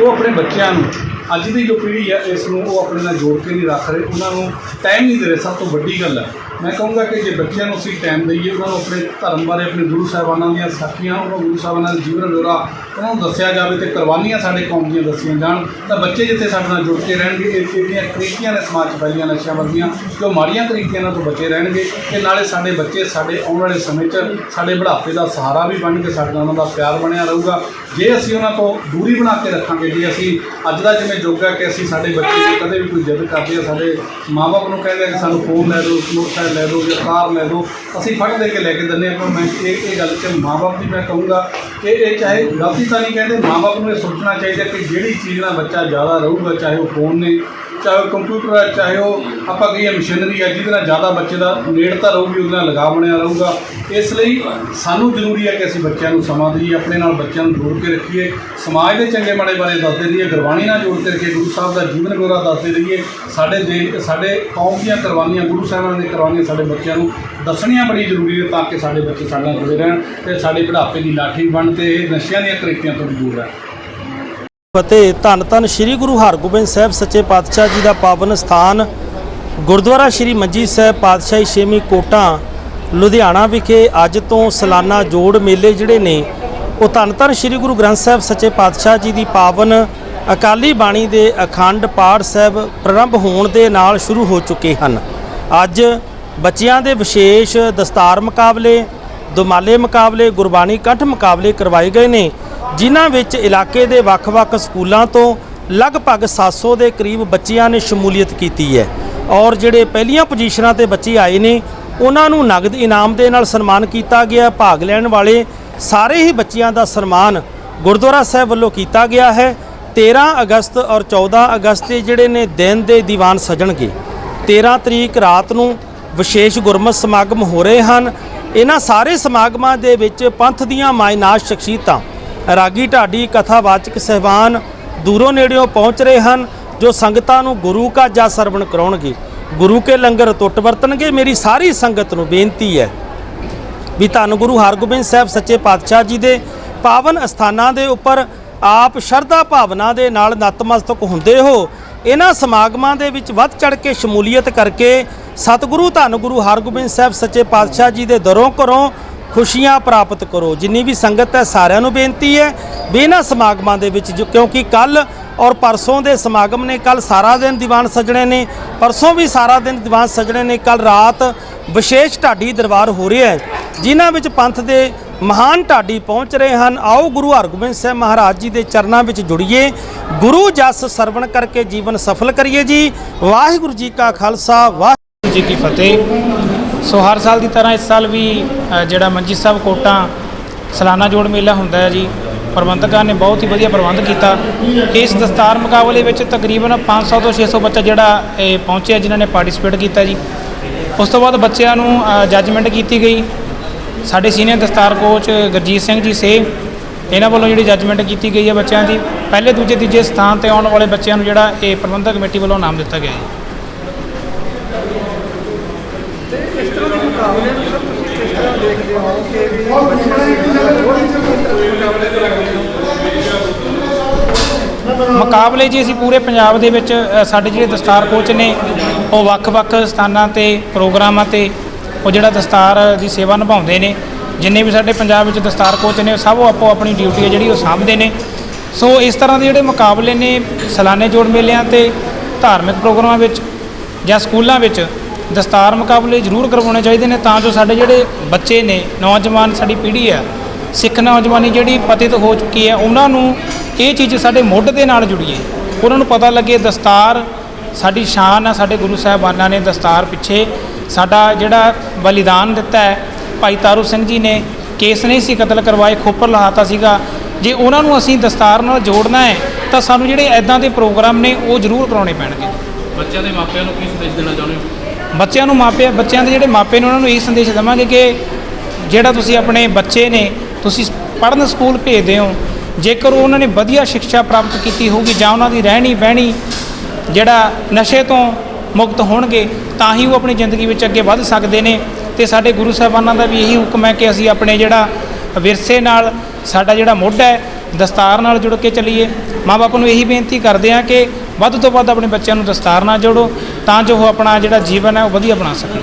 ਉਹ ਆਪਣੇ ਬੱਚਿਆਂ ਨੂੰ, ਅੱਜ ਦੀ ਜੋ ਪੀੜ੍ਹੀ ਹੈ, ਇਸ ਨੂੰ ਉਹ ਆਪਣੇ ਨਾਲ ਜੋੜ ਕੇ ਨਹੀਂ ਰੱਖ ਰਹੇ। ਉਹਨਾਂ ਨੂੰ ਟਾਈਮ ਨਹੀਂ ਦੇ ਰਹੇ। ਸਭ ਤੋਂ ਵੱਡੀ ਗੱਲ ਹੈ ਮੈਂ ਕਹੂੰਗਾ ਕਿ ਜੇ ਬੱਚਿਆਂ ਨੂੰ ਅਸੀਂ ਟਾਈਮ ਦਈਏ, ਉਹਨਾਂ ਨੂੰ ਆਪਣੇ ਧਰਮ ਬਾਰੇ, ਆਪਣੇ ਗੁਰੂ ਸਾਹਿਬਾਨਾਂ ਦੀਆਂ ਸਾਖੀਆਂ, ਉਹਨਾਂ ਗੁਰੂ ਸਾਹਿਬਾਨਾਂ ਦਾ ਜੀਵਨ ਵਿਵਰਾ ਉਹਨਾਂ ਨੂੰ ਦੱਸਿਆ ਜਾਵੇ ਤੇ ਕੁਰਬਾਨੀਆਂ ਸਾਡੇ ਕੌਮ ਦੀਆਂ ਦੱਸੀਆਂ ਜਾਣ, ਤਾਂ ਬੱਚੇ ਜਿੱਥੇ ਸਾਡੇ ਨਾਲ ਜੁੜ ਕੇ ਰਹਿਣਗੇ, ਇਹ ਜਿਹੜੀਆਂ ਕ੍ਰਿਤੀਆਂ ਨੇ ਸਮਾਜ 'ਚ ਫੈਲੀਆਂ ਨਸ਼ਿਆਂ ਵਰਗੀਆਂ, ਜੋ ਮਾੜੀਆਂ ਤਰੀਕਿਆਂ ਨਾਲ ਤੋਂ ਬਚੇ ਰਹਿਣਗੇ, ਤੇ ਨਾਲੇ ਸਾਡੇ ਬੱਚੇ ਸਾਡੇ ਆਉਣ ਵਾਲੇ ਸਮੇਂ 'ਚ ਸਾਡੇ ਬੁਢਾਪੇ ਦਾ ਸਹਾਰਾ ਵੀ ਬਣ ਕੇ ਸਾਡੇ ਨਾਲ ਉਹਨਾਂ ਦਾ ਪਿਆਰ ਬਣਿਆ ਰਹੂਗਾ। ਜੇ ਅਸੀਂ ਉਹਨਾਂ ਤੋਂ ਦੂਰੀ ਬਣਾ ਕੇ ਰੱਖਾਂਗੇ, ਜੇ ਅਸੀਂ ਅੱਜ ਦਾ ਜਿਵੇਂ ਯੁੱਗ ਹੈ ਕਿ ਅਸੀਂ ਸਾਡੇ ਬੱਚੇ ਜੇ ਕਦੇ ਵੀ ਕੋਈ ਜਿੱਦ ਕਰਦੇ ਆ, ਸਾਡੇ ਮਾਪੇ ਨੂੰ ਕਹਿੰਦੇ ਕਿ ਸਾਨੂੰ ਫੋਨ ਲੈ ਦਿਓ, ਮੋਟਰਸਾਈਕਲ ਲੈ ਲਓ ਜਾਂ ਕਾਰ ਲੈ ਦਿਓ ਅਸੀਂ ਫੜ ਦੇ ਕੇ ਲੈ ਕੇ ਦਿੰਦੇ ਹਾਂ, ਪਰ ਮੈਂ ਇਹ ਇਹ ਗੱਲ ਕਿ ਮਾਪੇ ਦੀ ਮੈਂ ਕਹੂੰਗਾ ਕਿ ਇਹ ਚਾਹੇ ਗਲਤੀ ਤਾਂ ਨਹੀਂ ਕਹਿੰਦੇ ਮਾਪੇ ਨੂੰ ਇਹ ਸੋਚਣਾ ਚਾਹੀਦਾ ਕਿ ਜਿਹੜੀ ਚੀਜ਼ ਨਾਲ ਬੱਚਾ ਜ਼ਿਆਦਾ ਰਹੂਗਾ, ਚਾਹੇ ਉਹ ਫੋਨ ਨੇ ਚਾਹੇ ਉਹ ਕੰਪਿਊਟਰ ਹੈ, ਚਾਹੇ ਉਹ ਆਪਾਂ ਕਹੀਏ ਮਸ਼ੀਨਰੀ ਹੈ, ਜਿਹਦੇ ਨਾਲ ਜ਼ਿਆਦਾ ਬੱਚੇ ਦਾ ਨੇੜਤਾ ਰਹੂਗੀ, ਉਹਦੇ ਨਾਲ ਲਗਾਅ ਬਣਿਆ ਰਹੂਗਾ। ਇਸ ਲਈ ਸਾਨੂੰ ਜ਼ਰੂਰੀ ਹੈ ਕਿ ਅਸੀਂ ਬੱਚਿਆਂ ਨੂੰ ਸਮਾਂ ਦੇਈਏ, ਆਪਣੇ ਨਾਲ ਬੱਚਿਆਂ ਨੂੰ ਜੋੜ ਕੇ ਰੱਖੀਏ। ਸਮਾਜ ਦੇ ਚੰਗੇ ਮਾੜੇ ਬਾਰੇ ਦੱਸਦੇ ਰਹੀਏ ਗੁਰਬਾਣੀ ਨਾਲ ਜੋੜ ਕੇ ਰੱਖੀਏ, ਗੁਰੂ ਸਾਹਿਬ ਦਾ ਜੀਵਨ ਗੋਰਾ ਦੱਸਦੇ ਰਹੀਏ ਸਾਡੇ ਦੇ ਸਾਡੇ ਕੌਮ ਦੀਆਂ ਕੁਰਬਾਨੀਆਂ, ਗੁਰੂ ਸਾਹਿਬਾਨ ਦੀਆਂ ਕੁਰਬਾਨੀਆਂ ਸਾਡੇ ਬੱਚਿਆਂ ਨੂੰ ਦੱਸਣੀਆਂ ਬੜੀ ਜ਼ਰੂਰੀ ਹੈ ਤਾਂ ਕਿ ਸਾਡੇ ਬੱਚੇ ਸਾਡੇ ਨਾਲ ਜੁੜੇ ਰਹਿਣ ਤੇ ਸਾਡੇ ਬੁਢਾਪੇ ਦੀ ਲਾਠੀ ਬਣ ਤੇ ਇਹ ਨਸ਼ਿਆਂ ਦੀਆਂ ਕ੍ਰਿਤੀਆਂ ਤੋਂ ਦੂਰ ਰਹਿਣ। ਫਤਿਹ ਧੰਨ ਧੰਨ ਸ੍ਰੀ ਗੁਰੂ ਹਰਗੋਬਿੰਦ ਸਾਹਿਬ ਸੱਚੇ ਪਾਤਸ਼ਾਹ ਜੀ ਦਾ ਪਾਵਨ ਸਥਾਨ ਗੁਰਦੁਆਰਾ ਸ੍ਰੀ ਮੰਜੀ ਸਾਹਿਬ ਪਾਤਸ਼ਾਹੀ ਛੇਵੀਂ ਕੋਟਾਂ, ਲੁਧਿਆਣਾ ਵਿਖੇ ਅੱਜ ਤੋਂ ਸਾਲਾਨਾ ਜੋੜ ਮੇਲੇ ਜਿਹੜੇ ਨੇ, ਉਹ ਧੰਨ ਧੰਨ ਸ੍ਰੀ ਗੁਰੂ ਗ੍ਰੰਥ ਸਾਹਿਬ ਸੱਚੇ ਪਾਤਸ਼ਾਹ ਜੀ ਦੀ ਪਾਵਨ ਅਕਾਲੀ ਬਾਣੀ ਦੇ ਅਖੰਡ ਪਾਠ ਸਾਹਿਬ ਪ੍ਰਾਰੰਭ ਹੋਣ ਦੇ ਨਾਲ ਸ਼ੁਰੂ ਹੋ ਚੁੱਕੇ ਹਨ। ਅੱਜ ਬੱਚਿਆਂ ਦੇ ਵਿਸ਼ੇਸ਼ ਦਸਤਾਰ ਮੁਕਾਬਲੇ, ਦੁਮਾਲੇ ਮੁਕਾਬਲੇ, ਗੁਰਬਾਣੀ ਕੰਠ ਮੁਕਾਬਲੇ ਕਰਵਾਏ ਗਏ ਨੇ। ਜਿਨ੍ਹਾਂ ਵਿੱਚ ਇਲਾਕੇ ਦੇ ਵੱਖ-ਵੱਖ ਸਕੂਲਾਂ ਤੋਂ ਲਗਭਗ 700 ਦੇ ਕਰੀਬ ਬੱਚਿਆਂ ਨੇ ਸ਼ਮੂਲੀਅਤ ਕੀਤੀ ਹੈ। ਔਰ ਜਿਹੜੇ ਪਹਿਲੀਆਂ ਪੋਜੀਸ਼ਨਾਂ ਤੇ ਬੱਚੇ ਆਏ ਨੇ, ਉਹਨਾਂ ਨੂੰ ਨਗਦ ਇਨਾਮ ਦੇ ਨਾਲ ਸਨਮਾਨ ਕੀਤਾ ਗਿਆ। ਭਾਗ ਲੈਣ ਵਾਲੇ ਸਾਰੇ ਹੀ ਬੱਚਿਆਂ ਦਾ ਸਨਮਾਨ ਗੁਰਦੁਆਰਾ ਸਾਹਿਬ ਵੱਲੋਂ ਕੀਤਾ ਗਿਆ ਹੈ। 13 ਅਗਸਤ ਔਰ 14 ਅਗਸਤ ਦੇ ਜਿਹੜੇ ਨੇ ਦਿਨ ਦੇ ਦੀਵਾਨ ਸਜਣਗੇ। 13 ਤਰੀਕ ਰਾਤ ਨੂੰ ਵਿਸ਼ੇਸ਼ ਗੁਰਮਤਿ ਸਮਾਗਮ ਹੋ ਰਹੇ ਹਨ। ਇਹਨਾਂ ਸਾਰੇ ਸਮਾਗਮਾਂ ਦੇ ਵਿੱਚ ਪੰਥ ਦੀਆਂ ਮਾਇਨਾਸ਼ ਸ਼ਖਸੀਅਤਾਂ ਰਾਗੀ ਢਾਡੀ ਕਥਾਵਾਚਕ ਸਹਿਬਾਨ ਦੂਰੋਂ ਨੇੜਿਓਂ ਪਹੁੰਚ ਰਹੇ ਹਨ, ਜੋ ਸੰਗਤਾਂ ਨੂੰ ਗੁਰੂ ਕਾ ਜਾ ਸਰਵਣ ਕਰਾਉਣਗੇ। ਗੁਰੂ ਕੇ ਲੰਗਰ ਟੁੱਟ ਵਰਤਣਗੇ, ਮੇਰੀ ਸਾਰੀ ਸੰਗਤ ਨੂੰ ਬੇਨਤੀ ਹੈ। ਵੀ ਧੰਨ ਗੁਰੂ ਹਰਗੋਬਿੰਦ ਸਾਹਿਬ ਸੱਚੇ ਪਾਤਸ਼ਾਹ ਜੀ ਦੇ ਪਾਵਨ ਅਸਥਾਨਾਂ ਦੇ ਉੱਪਰ ਆਪ ਸ਼ਰਧਾ ਭਾਵਨਾ ਦੇ ਨਾਲ ਨਤਮਸਤਕ ਹੁੰਦੇ ਹੋ ਇਹਨਾਂ ਸਮਾਗਮਾਂ ਦੇ ਵਿੱਚ ਵੱਧ ਚੜ ਕੇ ਸ਼ਮੂਲੀਅਤ ਕਰਕੇ ਸਤਿਗੁਰੂ ਧੰਨ ਗੁਰੂ ਹਰਗੋਬਿੰਦ ਸਾਹਿਬ ਸੱਚੇ ਪਾਤਸ਼ਾਹ ਜੀ ਦੇ ਦਰੋਂ ਘਰੋਂ ਖੁਸ਼ੀਆਂ ਪ੍ਰਾਪਤ ਕਰੋ। ਜਿੰਨੀ ਵੀ ਸੰਗਤ ਹੈ, ਸਾਰਿਆਂ ਨੂੰ ਬੇਨਤੀ ਹੈ ਵੀ ਇਹਨਾਂ ਸਮਾਗਮਾਂ ਦੇ ਵਿੱਚ ਜੋ ਕਿਉਂਕਿ ਕੱਲ ਔਰ ਪਰਸੋਂ ਦੇ ਸਮਾਗਮ ਨੇ ਕੱਲ ਸਾਰਾ ਦਿਨ ਦੀਵਾਨ ਸਜਣੇ ਨੇ, ਪਰਸੋਂ ਵੀ ਸਾਰਾ ਦਿਨ ਦੀਵਾਨ ਸਜਣੇ ਨੇ ਕੱਲ ਰਾਤ ਵਿਸ਼ੇਸ਼ ਢਾਡੀ ਦਰਬਾਰ ਹੋ ਰਿਹਾ ਹੈ, ਜਿਨ੍ਹਾਂ ਵਿੱਚ ਪੰਥ ਦੇ ਮਹਾਨ ਢਾਡੀ ਪਹੁੰਚ ਰਹੇ ਹਨ। ਆਓ ਗੁਰੂ ਹਰਗੋਬਿੰਦ ਸਾਹਿਬ ਮਹਾਰਾਜ ਜੀ ਦੇ ਚਰਨਾਂ ਵਿੱਚ ਜੁੜੀਏ। ਗੁਰੂ ਜਸ ਸਰਵਣ ਕਰਕੇ ਜੀਵਨ ਸਫਲ ਕਰੀਏ ਜੀ। ਵਾਹਿਗੁਰੂ ਜੀ ਕਾ ਖਾਲਸਾ, ਵਾਹਿਗੁਰੂ ਜੀ ਕੀ ਫਤਿਹ। ਸੋ ਹਰ ਸਾਲ ਦੀ ਤਰ੍ਹਾਂ ਇਸ ਸਾਲ ਵੀ ਜਿਹੜਾ ਮੰਜੀ ਸਾਹਿਬ ਕੋਟਾਂ ਸਾਲਾਨਾ ਜੋੜ ਮੇਲਾ ਹੁੰਦਾ ਹੈ ਜੀ, ਪ੍ਰਬੰਧਕਾਂ ਨੇ ਬਹੁਤ ਹੀ ਵਧੀਆ ਪ੍ਰਬੰਧ ਕੀਤਾ। ਇਸ ਦਸਤਾਰ ਮੁਕਾਬਲੇ ਵਿੱਚ ਤਕਰੀਬਨ 500 ਤੋਂ 600 ਬੱਚਾ ਜਿਹੜਾ ਇਹ ਪਹੁੰਚਿਆ ਜਿਨ੍ਹਾਂ ਨੇ ਪਾਰਟਿਸਿਪੇਟ ਕੀਤਾ ਜੀ। ਉਸ ਤੋਂ ਬਾਅਦ ਬੱਚਿਆਂ ਨੂੰ ਜੱਜਮੈਂਟ ਕੀਤੀ ਗਈ। ਸਾਡੇ ਸੀਨੀਅਰ ਦਸਤਾਰ ਕੋਚ ਗੁਰਜੀਤ ਸਿੰਘ ਜੀ ਸੇ ਇਹਨਾਂ ਵੱਲੋਂ ਜਿਹੜੀ ਜੱਜਮੈਂਟ ਕੀਤੀ ਗਈ ਹੈ ਬੱਚਿਆਂ ਦੀ। ਪਹਿਲੇ ਦੂਜੇ ਤੀਜੇ ਸਥਾਨ ਤੇ ਆਉਣ ਵਾਲੇ ਬੱਚਿਆਂ ਨੂੰ ਜਿਹੜਾ ਇਹ ਪ੍ਰਬੰਧਕ ਕਮੇਟੀ ਵੱਲੋਂ ਨਾਮ ਦਿੱਤਾ ਗਿਆ ਹੈ। ਮੁਕਾਬਲੇ ਜੀ ਅਸੀਂ ਪੂਰੇ ਪੰਜਾਬ ਦੇ ਵਿੱਚ ਸਾਡੇ ਜਿਹੜੇ ਦਸਤਾਰ ਕੋਚ ਨੇ, ਉਹ ਵੱਖ-ਵੱਖ ਸਥਾਨਾਂ ਤੇ, ਪ੍ਰੋਗਰਾਮਾਂ ਤੇ, ਉਹ ਜਿਹੜਾ ਦਸਤਾਰ ਦੀ ਸੇਵਾ ਨਿਭਾਉਂਦੇ ਨੇ, ਜਿੰਨੇ ਵੀ ਸਾਡੇ ਪੰਜਾਬ ਵਿੱਚ ਦਸਤਾਰ ਕੋਚ ਨੇ, ਸਭ ਉਹ ਆਪੋ ਆਪਣੀ ਡਿਊਟੀ ਹੈ ਜਿਹੜੀ ਉਹ ਸਾਂਭਦੇ ਨੇ। ਸੋ ਇਸ ਤਰ੍ਹਾਂ ਦੇ ਜਿਹੜੇ ਮੁਕਾਬਲੇ ਨੇ, ਸਾਲਾਨੇ ਜੋੜ ਮੇਲਿਆਂ ਤੇ, ਧਾਰਮਿਕ ਪ੍ਰੋਗਰਾਮਾਂ ਵਿੱਚ ਜਾਂ ਸਕੂਲਾਂ ਵਿੱਚ ਦਸਤਾਰ ਮੁਕਾਬਲੇ ਜ਼ਰੂਰ ਕਰਵਾਉਣੇ ਚਾਹੀਦੇ ਨੇ ਤਾਂ ਜੋ ਸਾਡੇ ਜਿਹੜੇ ਬੱਚੇ ਨੇ, ਨੌਜਵਾਨ ਸਾਡੀ ਪੀੜ੍ਹੀ ਆ ਸਿੱਖ ਨੌਜਵਾਨੀ ਜਿਹੜੀ ਪਤਿਤ ਹੋ ਚੁੱਕੀ ਹੈ, ਉਹਨਾਂ ਨੂੰ ਇਹ ਚੀਜ਼ ਸਾਡੇ ਮੁੱਢ ਦੇ ਨਾਲ ਜੁੜੀਏ। ਉਹਨਾਂ ਨੂੰ ਪਤਾ ਲੱਗੇ ਦਸਤਾਰ ਸਾਡੀ ਸ਼ਾਨ ਆ, ਸਾਡੇ ਗੁਰੂ ਸਾਹਿਬਾਨਾਂ ਨੇ ਦਸਤਾਰ ਪਿੱਛੇ ਸਾਡਾ ਜਿਹੜਾ ਬਲੀਦਾਨ ਦਿੱਤਾ ਹੈ, ਭਾਈ ਤਾਰੂ ਸਿੰਘ ਜੀ ਨੇ, ਕੇਸ ਨਹੀਂ ਸੀ ਕਤਲ ਕਰਵਾਏ, ਖੋਪਰ ਲਹਾਤਾ ਸੀਗਾ। ਜੇ ਉਹਨਾਂ ਨੂੰ ਅਸੀਂ ਦਸਤਾਰ ਨਾਲ ਜੋੜਨਾ ਹੈ, ਤਾਂ ਸਾਨੂੰ ਜਿਹੜੇ ਐਦਾਂ ਦੇ ਪ੍ਰੋਗਰਾਮ ਨੇ, ਉਹ ਜ਼ਰੂਰ ਕਰਾਉਣੇ ਪੈਣਗੇ। ਬੱਚਿਆਂ ਦੇ ਮਾਪਿਆਂ ਨੂੰ ਕੀ ਸੰਦੇਸ਼ ਦੇਣਾ ਚਾਹੁੰਦੇ ਹੋ? ਬੱਚਿਆਂ ਨੂੰ ਮਾਪੇ ਬੱਚਿਆਂ ਦੇ ਜਿਹੜੇ ਮਾਪੇ ਨੇ ਉਹਨਾਂ ਨੂੰ ਇਹ ਸੰਦੇਸ਼ ਦੇਵਾਂਗੇ ਕਿ ਜਿਹੜਾ ਤੁਸੀਂ ਆਪਣੇ ਬੱਚੇ ਨੇ, ਤੁਸੀਂ ਪੜ੍ਹਨ ਸਕੂਲ ਭੇਜਦੇ ਹੋ, ਜੇਕਰ ਉਹਨਾਂ ਨੇ ਵਧੀਆ ਸਿੱਖਿਆ ਪ੍ਰਾਪਤ ਕੀਤੀ ਹੋਊਗੀ ਜਾਂ ਉਹਨਾਂ ਦੀ ਰਹਿਣੀ ਬਹਿਣੀ ਜਿਹੜਾ ਨਸ਼ੇ ਤੋਂ ਮੁਕਤ ਹੋਣਗੇ, ਤਾਂ ਹੀ ਉਹ ਆਪਣੀ ਜ਼ਿੰਦਗੀ ਵਿੱਚ ਅੱਗੇ ਵੱਧ ਸਕਦੇ ਨੇ। ਤੇ ਸਾਡੇ ਗੁਰੂ ਸਾਹਿਬਾਨਾਂ ਦਾ ਵੀ ਇਹੀ ਹੁਕਮ ਹੈ ਕਿ ਅਸੀਂ ਆਪਣੇ ਜਿਹੜਾ ਵਿਰਸੇ ਨਾਲ ਸਾਡਾ ਜਿਹੜਾ ਮੋਢਾ ਹੈ ਦਸਤਾਰ ਨਾਲ ਜੁੜ ਕੇ ਚੱਲੀਏ। ਮਾਪੇ ਨੂੰ ਇਹੀ ਬੇਨਤੀ ਕਰਦੇ ਆ ਕਿ ਵੱਧ ਤੋਂ ਵੱਧ ਆਪਣੇ ਬੱਚਿਆਂ ਨੂੰ ਦਸਤਾਰ ਨਾਲ ਜੋੜੋ, ਤਾਂ ਜੋ ਉਹ ਆਪਣਾ ਜਿਹੜਾ ਜੀਵਨ ਹੈ ਉਹ ਵਧੀਆ ਬਣਾ ਸਕਣ।